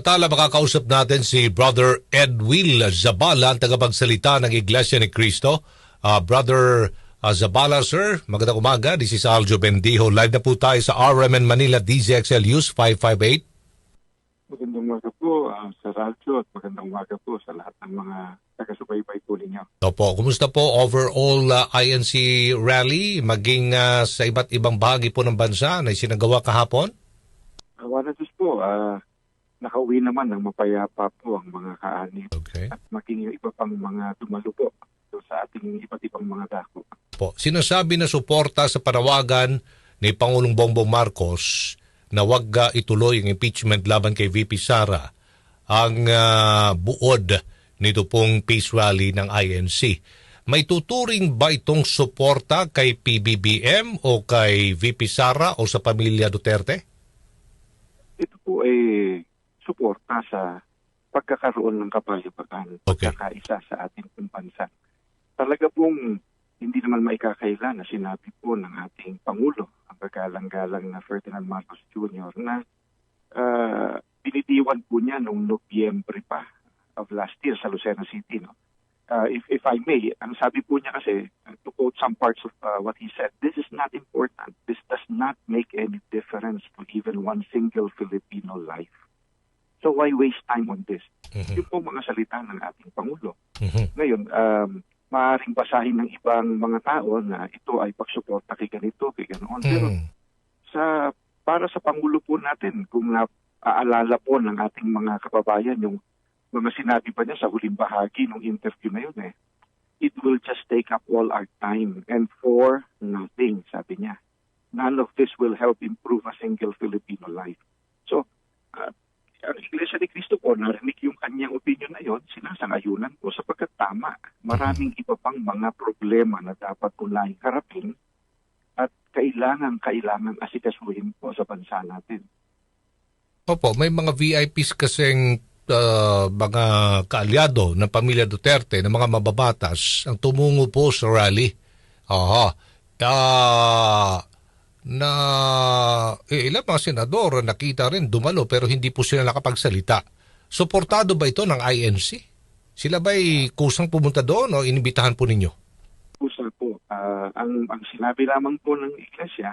Tala makakausap natin si Brother Ed Will Zabala, ang tagapagsalita ng Iglesia ni Cristo. Uh, Brother uh, Zabala, sir, magandang umaga. This is Aljo Bendijo. Live na po tayo sa RMN Manila DZXL News 558. Magandang umaga po, uh, Sir Aljo, at magandang umaga po sa lahat ng mga taga-subaybay po ninyo. Opo, kumusta po overall uh, INC rally, maging uh, sa iba't ibang bahagi po ng bansa na isinagawa kahapon? Uh, wala po, uh, nakauwi naman ng mapayapa po ang mga kaani Okay. at maging yung iba pang mga so sa ating iba't ibang mga dako. Po, sinasabi na suporta sa panawagan ni Pangulong Bongbong Marcos na wag ituloy ang impeachment laban kay VP Sara ang uh, buod nito pong peace rally ng INC. May tuturing ba itong suporta kay PBBM o kay VP Sara o sa pamilya Duterte? Ito po ay suporta sa pagkakaroon ng kapayapaan, Okay. pagkakaisa sa ating bansa. Talaga pong hindi naman maikakaila na sinabi po ng ating Pangulo, ang kagalang-galang na Ferdinand Marcos Jr. na uh, binitiwan po niya noong Nobyembre pa of last year sa Lucena City. No? Uh, if, if I may, ang sabi po niya kasi, to quote some parts of uh, what he said, this is not important. This does not make any difference to even one single Filipino life. So why waste time on this? Mhm. Yun po mga salita ng ating Pangulo. Mhm. Ngayon, um, maaaring basahin ng ibang mga tao na ito ay pagsuporta kay ganito, kay ganoon. Pero Mm. sa para sa Pangulo po natin, kung naaalala po ng ating mga kababayan yung mga sinabi pa niya sa huling bahagi ng interview na yun eh, it will just take up all our time and for nothing, sabi niya. None of this will help improve a single Filipino life. Uh, ang Iglesia ni Cristo po, narinig yung kanyang opinion na yon, sinasangayunan po sapagkat tama. Maraming iba pang mga problema na dapat unahin harapin at kailangan kailangan asikasuhin po sa bansa natin. Opo, may mga VIPs kasing uh, mga kaalyado ng pamilya Duterte, ng mga mababatas, ang tumungo po sa rally. Aha. Ah, na eh, ilang mga senador nakita rin dumalo pero hindi po sila nakapagsalita. Suportado ba ito ng INC? Sila ba'y kusang pumunta doon o inibitahan po ninyo? Pusa po, ah, ang, ang sinabi lamang po ng Iglesia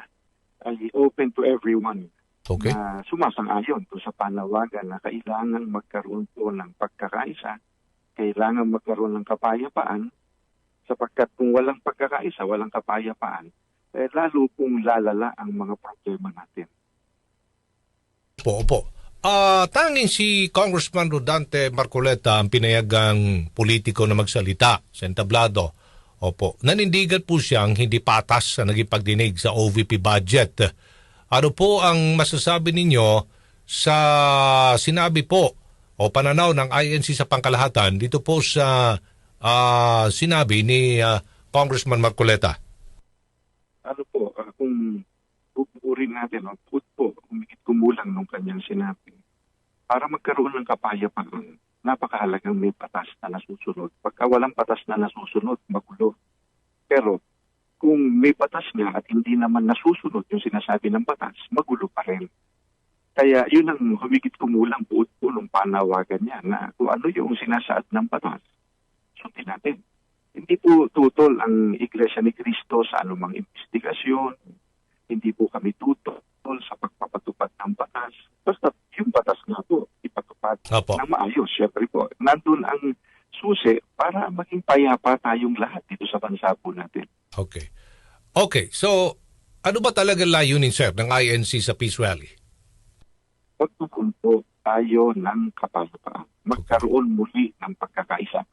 ay open to everyone Okay? na sumasang-ayon po sa panawagan na kailangan magkaroon po ng pagkakaisa, kailangan magkaroon ng kapayapaan, sapagkat kung walang pagkakaisa, walang kapayapaan, eh, lalo pong lalala ang mga problema natin. Opo, opo. Ah, tanging si Congressman Rodante Marcoleta ang pinayagang politiko na magsalita sa entablado. Opo, nanindigan po siyang hindi patas sa naging pagdinig sa OVP budget. Ano po ang masasabi ninyo sa sinabi po o pananaw ng INC sa pangkalahatan dito po sa ah, sinabi ni ah, Congressman Marcoleta? Ano po, ah, kung buburin natin, no, put po, humigit kumulang nung kanyang sinabi, para magkaroon ng kapayapaan, napakahalagang may patas na nasusunod. Pagka walang patas na nasusunod, magulo. Pero kung may patas nga at hindi naman nasusunod yung sinasabi ng batas, magulo pa rin. Kaya yun ang humigit kumulang buot po ng panawagan niya na kung ano yung sinasaad ng batas, sundin natin. Hindi po tutol ang Iglesia ni Cristo sa anumang investigasyon, hindi po kami tutol sa pagpapatupad ng batas. Basta yung batas nga po, ipatupad Opo. ng maayos. Siyempre po, nandun ang susi para maging payapa tayong lahat dito sa bansa po natin. Okay. Okay, so ano ba talaga layunin, sir, ng INC sa Peace Rally? Pagtugon po tayo ng kapayapaan. Magkaroon muli ng pagkakaisa.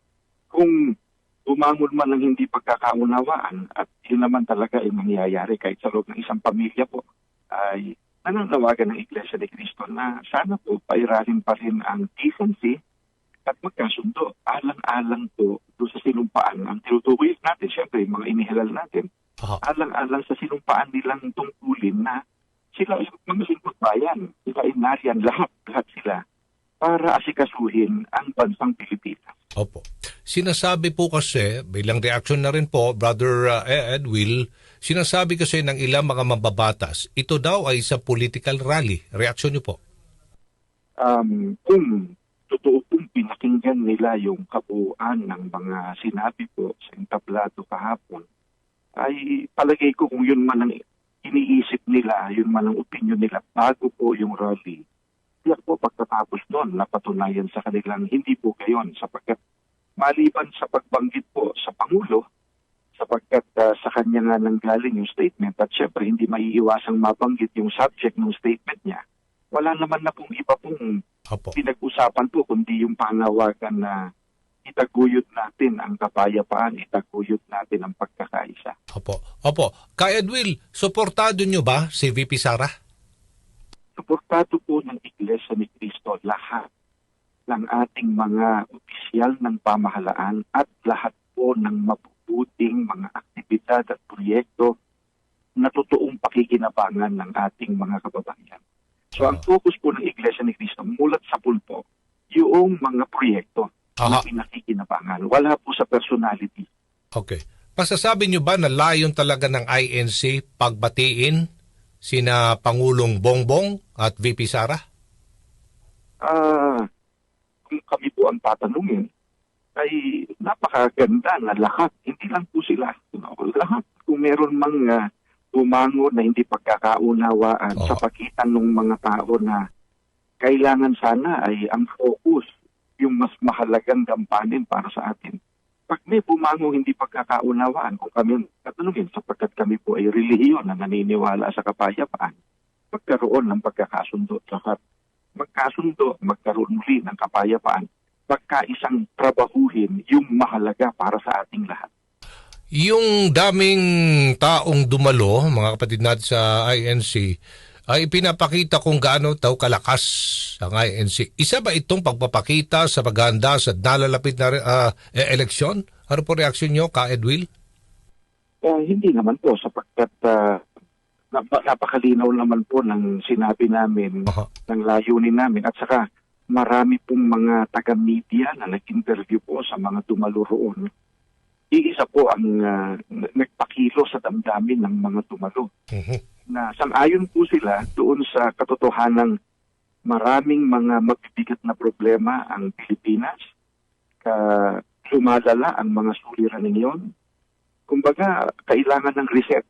Kung umangon man ng hindi pagkakaunawaan at yun naman talaga ay mangyayari kahit sa loob ng isang pamilya po, ay nananawagan ng Iglesia ni Cristo na sana po pairalin pa rin ang decency at magkasundo. Alang-alang po doon sa sinumpaan ang tinutukoy natin, syempre yung mga inihalal natin, Aha. alang-alang sa sinumpaan nilang tungkulin na sila ay mga lingkod bayan, sila ay nariyan, lahat, lahat sila para asikasuhin ang bansang Pilipinas. Opo. Sinasabi po kasi, bilang reaction na rin po, Brother uh, Ed Will, sinasabi kasi ng ilang mga mababatas, ito daw ay sa political rally. Reaksyon niyo po? um, kung totoo pong pinakinggan nila yung kabuuan ng mga sinabi po sa entablado kahapon, ay palagay ko kung yun man ang iniisip nila, yun man ang opinion nila bago po yung rally, tiyak po pagkatapos noon napatunayan sa kanilang hindi po gayon sapagkat maliban sa pagbanggit po sa Pangulo, sapagkat ah, sa kanya nga nanggaling yung statement at syempre hindi maiiwasang mabanggit yung subject ng statement niya, wala naman na pong iba pong Opo. pinag-usapan po kundi yung panawagan na itaguyod natin ang kapayapaan, itaguyod natin ang pagkakaisa. Opo. Opo. Kay Edwil, suportado nyo ba si VP Sara? Suportado po ng Iglesia ni Cristo lahat ng ating mga opisyal ng pamahalaan at lahat po ng mabubuting mga aktibidad at proyekto na totoong pakikinabangan ng ating mga kababayan. So ang focus po ng Iglesia ni Cristo mulat sa pulpo, yung mga proyekto na Aha. pinakikinabangan. Wala po sa personality. Okay. Pasasabi nyo ba na layon talaga ng INC pagbatiin sina Pangulong Bongbong at VP Sara? Ah, kung kami po ang tatanungin, ay napakaganda na lahat, hindi lang po sila, know, lahat, kung meron mang uh, na hindi pagkakaunawaan Oo. sa pagitan ng mga tao na kailangan sana ay ang focus, yung mas mahalagang gampanin para sa atin. Pag may bumangong hindi pagkakaunawaan, kung kami ang tatanungin, sapagkat kami po ay relihiyon na naniniwala sa kapayapaan, magkaroon ng pagkakasundo lahat magkasundo, magkaroon muli ng kapayapaan, pagkaisang trabahuhin yung mahalaga para sa ating lahat. Yung daming taong dumalo, mga kapatid natin sa INC, ay pinapakita kung gaano daw kalakas ang INC. Isa ba itong pagpapakita sa paghahanda sa nalalapit na eh, eleksyon? Ano po reaksyon nyo, ka Edwil? Eh, hindi naman po sapagkat ah, nap- napakalinaw naman po ng sinabi namin, Aha. ng layunin namin at saka marami pong mga taga-media na nag-interview po sa mga dumalo roon. Iisa po ang n- nagpakilo sa damdamin ng mga dumalo. Mhm. na sang-ayon po sila doon sa katotohanan maraming mga magbibigat na problema ang Pilipinas. Ka lumalala ang mga suliranin yon. Kumbaga, kailangan ng reset.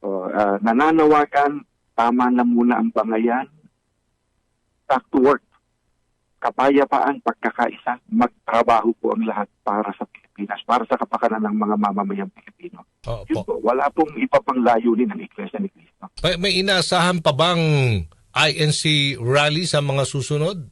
O, ah, nananawagan, tama na muna ang bangayan, back to work. Kapayapaan, pagkakaisa, magtrabaho po ang lahat para sa Pilipinas, para sa kapakanan ng mga mamamayang Pilipino. Yun Opo. po, wala pong iba pang layunin ng Iglesia ni Cristo. May, may inaasahan pa bang INC rally sa mga susunod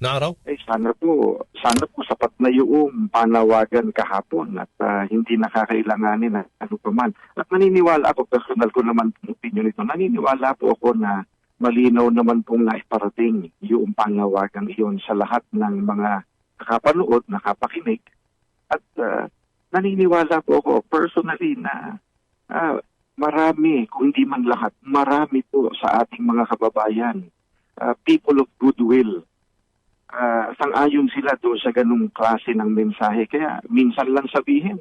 na araw? Eh, sana po, sana po sapat na yung panawagan kahapon at ah, hindi nakakailanganin na ano pa man. At naniniwala ako, personal ko naman opinion nito, naniniwala po ako na malinaw naman pong naiparating yung panawagan iyon sa lahat ng mga nakapanood, nakapakinig. At ah, naniniwala po ako personally na ah, marami, kung hindi man lahat, marami po sa ating mga kababayan, ah, people of goodwill, ah, sang-ayon sila doon sa ganung klase ng mensahe. Kaya minsan lang sabihin,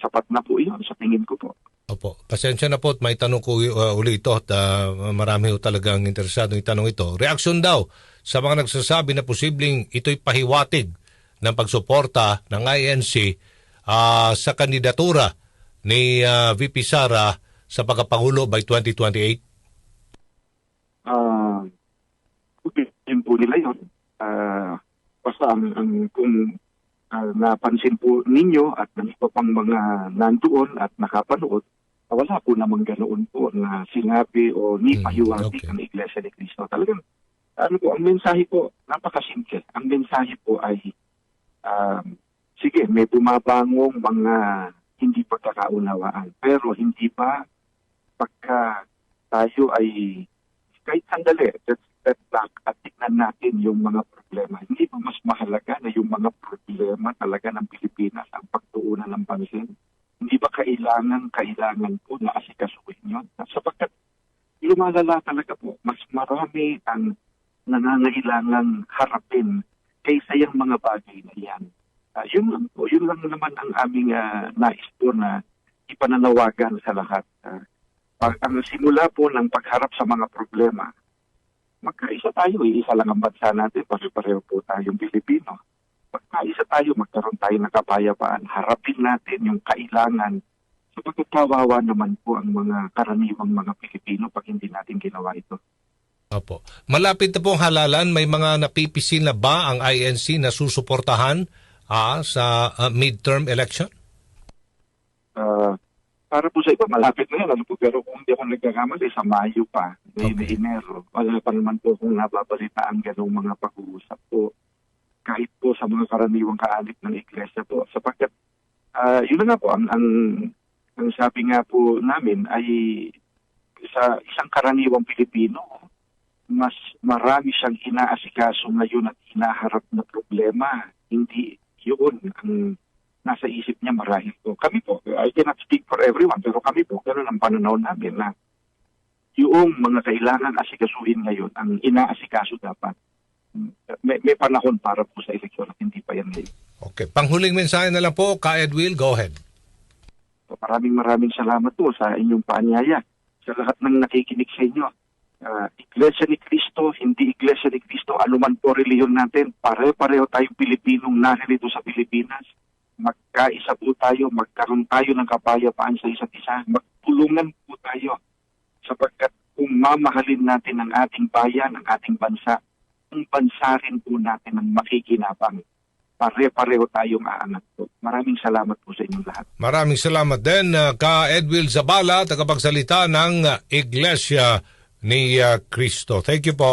sapat na po iyon sa tingin ko po. Opo. Pasensya na po at may tanong ko uh, uli ito at uh, marami ho talagang interesado yung tanong ito. Reaksyon daw sa mga nagsasabi na posibleng ito'y pahiwatig ng pagsuporta ng INC ah, sa kandidatura ni ah, VP Sara sa pagkapangulo by 2028. Ah, yun po nila Ah, basta ang, ang kung ah, napansin po ninyo at ng iba pang mga nandoon at nakapanood, ah, wala po namang ganoon po na sinabi o ni Hmm, pahiwatig okay. ng Iglesia ni Cristo. Talagang, ano po, ang mensahe po, napakasimple. Ang mensahe po ay, um, sige, may bumabangong mga hindi pagkakaunawaan. Pero hindi ba pagka tayo ay kahit sandali, let's step back at tignan natin yung mga problema. Hindi ba mas mahalaga na yung mga problema talaga ng Pilipinas ang pagtuunan ng pansin? Hindi ba kailangan, kailangan po na asikasuhin yun? Sapagkat lumalala talaga po, mas marami ang nangangailangang harapin kaysa yung mga bagay na yan. Ah, yun lang po, yun lang naman ang aming ah, nais po na ipananawagan sa lahat. Ah, pag, ang simula po ng pagharap sa mga problema magkaisa tayo. eh. Isa lang ang bansa natin. Pare-pareho po tayong Pilipino. Magkaisa tayo, magkaroon tayo ng kapayapaan. Harapin natin yung kailangan sapagkat kawawa naman po ang mga karaniwang mga Pilipino pag hindi natin ginawa ito. Opo. Malapit na pong halalan, may mga napipisil na ba ang INC na susuportahan ah, sa ah, midterm election? Ah, para po sa iba, malapit na yan. Ano po, pero kung hindi ako nagkakamali, sa Mayo pa, May Okay. Enero, wala pa naman po kung nababalitaan ganong mga pag-uusap po. Kahit po sa mga karaniwang kaalit ng iglesia po. Sapagkat, ah, yun na nga po, ang, ang, ang sabi nga po namin ay sa isang karaniwang Pilipino, mas marami siyang inaasikaso ngayon at hinaharap na problema. Hindi yun ang nasa isip niya marahil po. Kami po, I cannot speak for everyone, pero kami po, ganun ang pananaw namin na yung mga kailangan asikasuhin ngayon, ang inaasikaso dapat. May, may panahon para po sa eleksyon at hindi pa yan ngayon. Okay. Panghuling mensahe na lang po, Ka Edwil, go ahead. So, maraming maraming salamat po sa inyong paanyaya sa lahat ng nakikinig sa inyo. Ah, Iglesia ni Cristo, hindi Iglesia ni Cristo, anuman po reliyon natin, pare-pareho tayong Pilipinong naririto sa Pilipinas. Magkaisa po tayo, magkaroon tayo ng kapayapaan sa isa't isa. Magtulungan po tayo sapagkat kung mamahalin natin ang ating bayan, ang ating bansa, ang bansa rin po natin ang makikinabang. Pare-pareho tayong aangat po. Maraming salamat po sa inyong lahat. Maraming salamat din, ah, Ka Edwil Zabala, tagapagsalita ng Iglesia ni ah, Cristo. Thank you po.